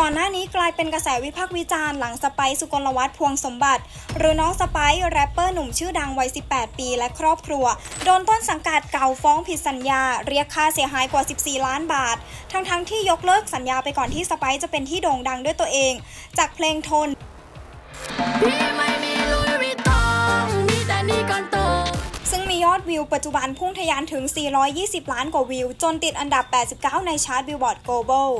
ก่อนหน้านี้กลายเป็นกระแสวิพากษ์วิจารณ์หลังสไปซ์สุกลวัฒน์พวงสมบัติ หรือน้องสไปซ์แรปเปอร์หนุ่มชื่อดังวัย 18 ปีและครอบครัว โดนต้นสังกัดเก่าฟ้องผิดสัญญา เรียกค่าเสียหายกว่า 14 ล้านบาท ทั้งๆที่ยกเลิกสัญญาไปก่อนที่สไปซ์จะเป็นที่โด่งดังด้วยตัวเอง จากเพลงทนยองมีแต่นี่ก่อนโตซึ่งมียอดวิวปัจจุบันพุ่งทะยานถึง 420 ล้านกว่าวิว จนติดอันดับ 89 ในชาร์ตบิลบอร์ด global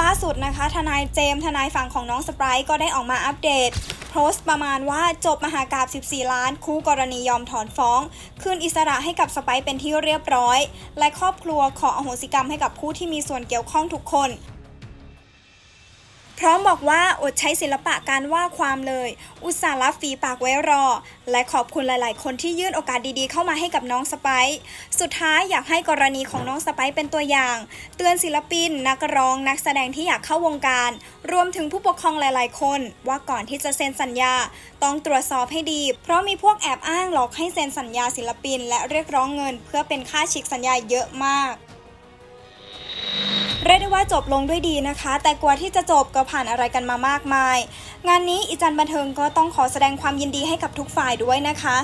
ล่าสุดนะคะ ทนายเจมทนายฝั่งของน้องสไปร์ก็ได้ออกมาอัปเดตโพสต์ประมาณว่าจบมหากาบ 14 ล้าน คู่กรณียอมถอนฟ้อง คืนอิสระให้กับสไปร์เป็นที่เรียบร้อย และครอบครัวขออโหสิกรรมให้กับผู้ที่มีส่วนเกี่ยวข้องทุกคน พร้อมบอกว่าอดใช้ศิลปะการว่าความเลย อุตส่าห์รับฝีปากไว้รอ และขอบคุณหลาย ๆ คนที่ยื่นโอกาสดีๆ เข้ามาให้กับน้องสไปสุดท้ายอยากให้กรณีของน้องสไปเป็นตัวอย่าง เตือนศิลปิน นักร้อง นักแสดงที่อยากเข้าวงการ รวมถึงผู้ปกครองหลาย ๆ คน ว่าก่อนที่จะเซ็นสัญญา ต้องตรวจสอบให้ดี เพราะมีพวกแอบอ้างหลอกให้เซ็นสัญญาศิลปิน และเรียกร้องเงิน เพื่อเป็นค่าฉีกสัญญาเยอะมาก จบลงด้วยดีนะคะ แต่กว่าที่จะจบก็ผ่านอะไรกันมามากมาย งานนี้อีจันบันเทิงก็ต้องขอแสดงความยินดีให้กับทุกฝ่ายด้วยนะคะ